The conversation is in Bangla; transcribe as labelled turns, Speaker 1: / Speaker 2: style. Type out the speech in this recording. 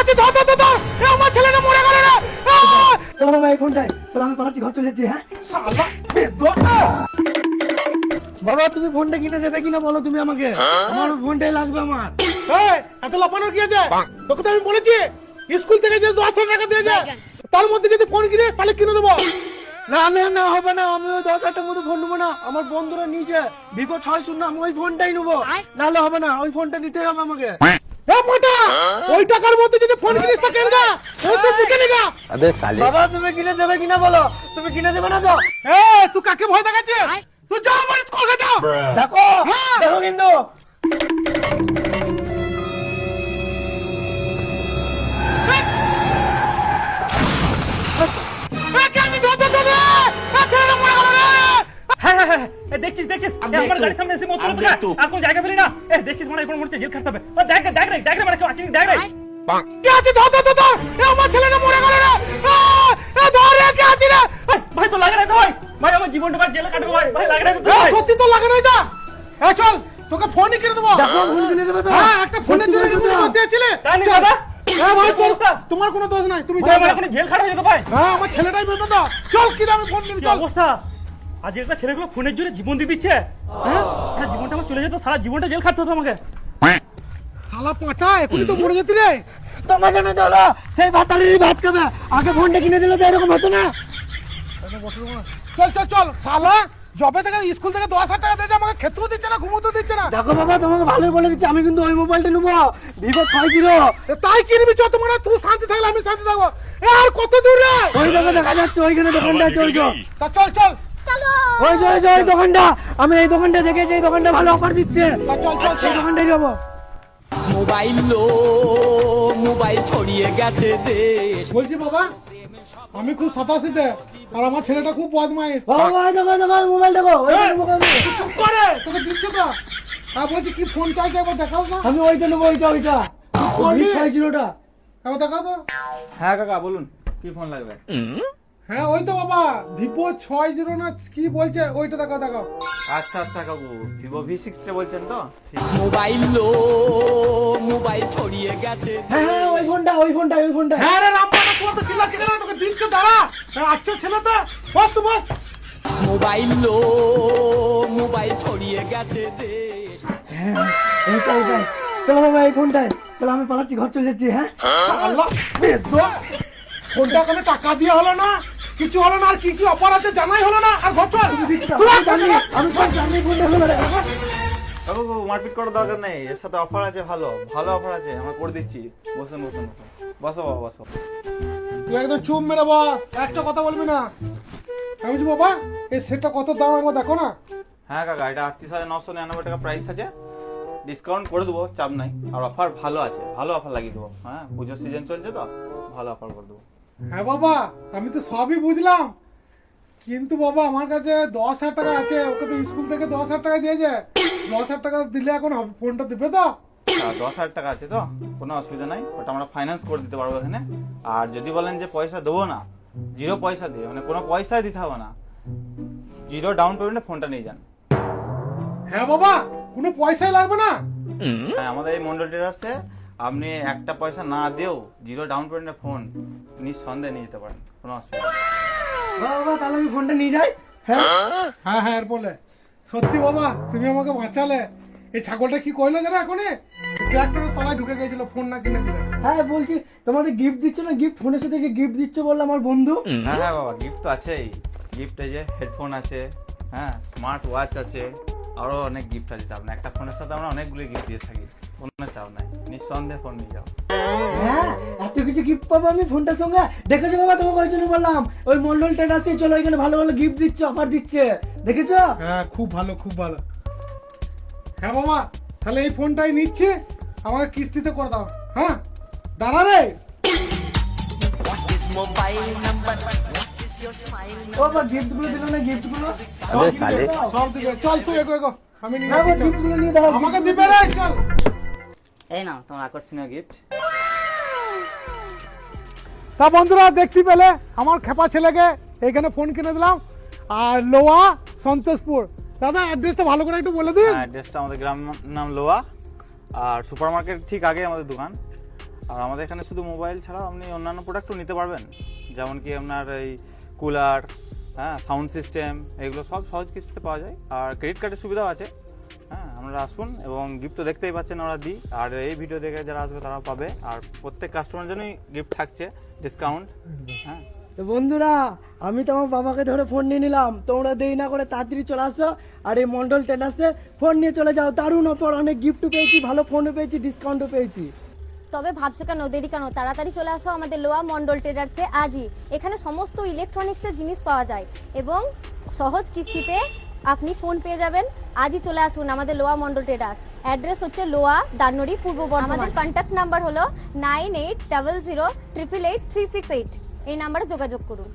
Speaker 1: আছে ধর ধর ধর, আমার ছেলেটা মরে গেল রে। আহ!
Speaker 2: চলো বাবা এই ফোনটাই চলো আমি পালাচ্ছি ঘর চলে যাচ্ছি হ্যাঁ?
Speaker 1: শালা
Speaker 2: বাবা তুমি ফোনটা কিনে দেবে কিনা বলো তুমি আমাকে। আমার ফোনটাই লাগবে আমার।
Speaker 1: এই, এত লাপানোর কি আছে? তোকে তো আমি বলেছি স্কুল থেকে যে দশ হাজার টাকা দিয়েছে তার মধ্যে যদি ফোন কিনিস তাহলে কিনে দেবো।
Speaker 2: না না না হবে না আমি ওই দশ হাজার মতো ফোন নেব না। আমার বন্ধুরা নিচে ভিভো ছয় শূন্য আমি ওই ফোনটাই নেব। নাহলে হবে না ওই ফোনটা নিতে হবে আমাকে।
Speaker 1: ওই টাকার মধ্যে যদি ফোন কিনিস তা
Speaker 2: কেনগা তুমি কিনে দেবে কিনা বলো? তুমি কিনে দেবে না তো?
Speaker 1: এ তুই কাকে ভয় দেখাচ্ছিস? তুই যা আমার কলকাতা
Speaker 2: দেখো
Speaker 1: হ্যাঁ।
Speaker 2: দেখো কিন্তু
Speaker 3: আমার গাড়ির সামনে এসে মত আর কোন জায়গা পেলি না? এ দেখছিস মানে এখন হচ্ছে জেল খাটতে হবে। ও দেখ দেখ রে দেখ রে মানে কেউ আছে দেখ রে।
Speaker 1: কে আছে? ধর ধর ধর এ আমার ছেলেটা মরে গেল রে। এ ধর রে কে আছে রে?
Speaker 3: ভাই, তো লাগে না তো ভাই। ভাই আমার জীবনটা ভাই জেলে কাটবো ভাই। ভাই লাগে না তো
Speaker 1: সত্যি তো লাগে তা এ চল তোকে ফোনই কিনে দেবো।
Speaker 2: দেখো ফোন কিনে দেবে তো।
Speaker 1: হ্যাঁ একটা ফোনের জন্য
Speaker 2: সত্যি
Speaker 1: তুমি
Speaker 2: বলছো
Speaker 1: ছিলে
Speaker 3: তাই নাকি দাদা?
Speaker 1: হ্যাঁ তোমার কোনো দোষ নাই তুমি যাও।
Speaker 3: আমার এখন জেল খাটা যেত ভাই।
Speaker 1: হ্যাঁ আমার ছেলেটাই বেঁধে দাও। চল কি দামে ফোন নিবি চল।
Speaker 3: অবস্থা? আজ একটা ছেলেগুলো ফোনের জন্য জীবন দিয়ে দিচ্ছে? হ্যাঁ? সারা জীবনটা আমার চলে যেত সারা জীবনটা জেল খাটতে হতো আমাকে।
Speaker 1: শালা পাটা এখনই তো মরে যেতি রে।
Speaker 2: তোমার জন্য হলো সেই ভাতারেরই ভাত খাবে। আগে ফোনটা কিনে দিলে তো এরকম হতো না।
Speaker 1: চল চল চল শালা জবে থেকে স্কুল থেকে দশ হাজার টাকা দিয়েছে আমাকে খেতেও দিচ্ছে না ঘুমোতেও দিচ্ছে না।
Speaker 2: দেখো বাবা তোমাকে ভালোই বলে দিচ্ছি আমি কিন্তু ওই মোবাইলটা নেব। ভিভো ছয় জিরো।
Speaker 1: এ, তাই কিনবি চ তোমার তুই শান্তি থাকলে আমি শান্তি থাকব। এ আর কত দূর রে?
Speaker 2: ওই দেখো দেখা যাচ্ছে ওইখানে দোকানটা যে।
Speaker 1: তা চল চল।
Speaker 2: ওই যে ওই যে ওই দোকানটা। আমি এই দোকানটা দেখেছি এই দোকানটা ভালো অফার দিচ্ছে।
Speaker 1: তা চল চল।
Speaker 2: সেই দোকানটাই যাব
Speaker 4: মোবাইল লো মোবাইল ছড়িয়ে গেছে দেশ।
Speaker 1: বলছি বাবা আমি খুব সাতাশিতে আর আমার ছেলেটা খুব বদমাইশ।
Speaker 2: বাবা দেখো দেখো মোবাইল দেখো
Speaker 1: চুপ করে তোকে দিচ্ছে তো। হ্যাঁ বলছি কি ফোন চাইছে একবার দেখাও না
Speaker 2: আমি ওইটা নেব ওইটা ওইটা।
Speaker 1: বললি?
Speaker 2: ছয় জিরোটা
Speaker 1: একবার দেখাও তো।
Speaker 5: হ্যাঁ কাকা বলুন কি ফোন লাগবে?
Speaker 1: হ্যাঁ ওই তো বাবা ভিভো ছয় জিরো না কি বলছে? ওইটা দেখাও দেখাও।
Speaker 5: আচ্ছা আচ্ছা কাকু ভিভো ভি সিক্সটা বলছেন তো?
Speaker 4: মোবাইল লো মোবাইল ছড়িয়ে গেছে।
Speaker 2: হ্যাঁ হ্যাঁ ওই ফোনটা ওই ফোনটা ওই ফোনটা।
Speaker 1: হ্যাঁ রে রামবাটা তোমার তো চিল্লাচ্ছে কেন? তোকে দিচ্ছ দাঁড়া। হ্যাঁ, আচ্ছা ছেলে তো। বস তো বস।
Speaker 4: মোবাইল লো মোবাইল ছড়িয়ে গেছে দেশ।
Speaker 2: হ্যাঁ ওইটা ওইটাই চলো বাবা এই ফোনটাই চলো আমি পালাচ্ছি ঘর চলে যাচ্ছি হ্যাঁ?
Speaker 1: আল্লাহ বেদো ফোনটা কোনো টাকা দিয়ে হলো না। কিছু হলো না আর কি কি অফার আছে জানাই হলো না আর
Speaker 2: আমি
Speaker 5: কাকু মারপিট করার দরকার নেই। এর সাথে অফার আছে ভালো। ভালো অফার আছে আমরা করে দিচ্ছি। বসুন বসুন বসুন বসো বাবা বসো।
Speaker 1: তুই একদম চুপ মেরে বস। একটা কথা বলবি না? আমি বলছি বাবা এই সেটটা কত দাম একবার দেখো না।
Speaker 5: হ্যাঁ কাকা এটা আটত্রিশ হাজার নশো নিরানব্বই টাকা প্রাইস আছে। ডিসকাউন্ট করে দেবো চাপ নাই। আর অফার ভালো আছে ভালো অফার লাগিয়ে দেবো। হ্যাঁ পুজোর সিজন চলছে তো ভালো অফার করে দেবো।
Speaker 1: হ্যাঁ বাবা আমি তো সবই বুঝলাম। কিন্তু বাবা আমার কাছে দশ হাজার টাকা আছে ওকে তো স্কুল থেকে দশ হাজার টাকা দিয়েছে দশ হাজার টাকা দিলে এখন ফোনটা দেবে তো?
Speaker 5: দশ হাজার টাকা আছে তো কোনো অসুবিধা নাই ওটা আমরা ফাইন্যান্স করে দিতে পারব এখানে। আর যদি বলেন যে পয়সা দেবো না জিরো পয়সা দিয়ে মানে কোনো পয়সাই দিতে হবে না। জিরো ডাউন পেমেন্টে ফোনটা নিয়ে যান।
Speaker 1: হ্যাঁ বাবা কোনো পয়সাই লাগবে না?
Speaker 5: হ্যাঁ আমাদের এই মন্ডল ট্রেডার্সে আপনি একটা পয়সা না দিয়েও জিরো ডাউন পেমেন্টে ফোন নিঃসন্দেহে নিয়ে যেতে পারেন কোনো অসুবিধা নেই।
Speaker 2: বাবা তাহলে আমি ফোনটা নিয়ে যাই হ্যাঁ?
Speaker 1: হ্যাঁ হ্যাঁ এর বলে সত্যি বাবা তুমি আমাকে বাঁচালে। এই ছাগলটা কি করল জানো এখনই? ট্র্যাক্টরের তলায় ঢুকে গেছিল ফোন না কিনে দিলে।
Speaker 2: হ্যাঁ বলছি তোমাদের গিফট দিচ্ছ না? গিফট ফোনের সাথে যে গিফট দিচ্ছে বলল আমার বন্ধু?
Speaker 5: হ্যাঁ হ্যাঁ বাবা গিফট তো আছেই। গিফট এই যে হেডফোন আছে হ্যাঁ স্মার্ট ওয়াচ আছে। আরও অনেক গিফট আছে চাপ না একটা ফোনের সাথে আমরা অনেকগুলো গিফট দিয়ে থাকি। কোনো চাপ নাই নিঃসন্দেহে ফোন নিয়ে যাও।
Speaker 2: হ্যাঁ এত কিছু গিফট পাবো আমি ফোনটার সঙ্গে? দেখেছ বাবা তোমাকে ওই জন্য বললাম ওই মন্ডল চলো এখানে ভালো ভালো গিফট দিচ্ছে অফার দিচ্ছে। দেখেছ?
Speaker 1: হ্যাঁ খুব ভালো খুব ভালো। হ্যাঁ বাবা তাহলে এই ফোনটাই নিচ্ছে আমাকে কিস্তিতে করে দাও। হ্যাঁ দাঁড়া রে
Speaker 2: ও বাবা গিফটগুলো দিল না গিফটগুলো
Speaker 5: আবে সালে।
Speaker 1: সব দিবে। চল তুই এগো এগো। আমি নিয়ে
Speaker 2: না গিফটগুলো নিয়ে দাও।
Speaker 1: আমাকে দিবে রে চল।
Speaker 5: এই নাও তোমার আকর্ষণীয় গিফট
Speaker 1: তা বন্ধুরা দেখতে পেলে আমার খেপা ছেলেকে এখানে ফোন কিনে দিলাম। আর লোয়া সন্তোষপুর। দাদা অ্যাড্রেসটা ভালো করে একটু বলে দিন।
Speaker 5: অ্যাড্রেসটা আমাদের গ্রাম নাম লোয়া। আর সুপার মার্কেট ঠিক আগে আমাদের দোকান। আর আমাদের এখানে শুধু মোবাইল ছাড়াও আপনি অন্যান্য প্রোডাক্টও নিতে পারবেন। যেমন কি আপনার এই কুলার হ্যাঁ সাউন্ড সিস্টেম, এগুলো সব সহজ কিস্তিতে পাওয়া যায়। আর ক্রেডিট কার্ডের সুবিধাও আছে। হ্যাঁ আপনারা আসুন এবং গিফট তো দেখতেই পাচ্ছেন ওরা দিই। আর এই ভিডিও দেখে যারা আসবে তারা পাবে। আর প্রত্যেক কাস্টমার জন্যই গিফট থাকছে ডিসকাউন্ট হ্যাঁ।
Speaker 2: তো বন্ধুরা, আমি তো আমার বাবাকে ধরে ফোন নিয়ে নিলাম। তোমরা দেরি না করে তাড়াতাড়ি চলে আসো। আর এই মন্ডল টেলার্সে ফোন নিয়ে চলে যাও। দারুণ অফার অনেক গিফটও পেয়েছি, ভালো ফোনও পেয়েছি ডিসকাউন্টও পেয়েছি।
Speaker 6: তবে ভাবছ কেন? দেরি কেন? তাড়াতাড়ি চলে আসো আমাদের লোয়া মন্ডল ট্রেডার্সে। আজই এখানে সমস্ত ইলেকট্রনিক্সের জিনিস পাওয়া যায় এবং সহজ কিস্তিতে আপনি ফোন পেয়ে যাবেন। আজই চলে আসুন আমাদের লোয়া মন্ডল ট্রেডার্স। অ্যাড্রেস হচ্ছে লোয়া দানরি পূর্ব বর্ধমান। আমাদের কন্ট্যাক্ট নাম্বার হলো nine eight double zero triple eight three six eight এই নাম্বারে যোগাযোগ করুন।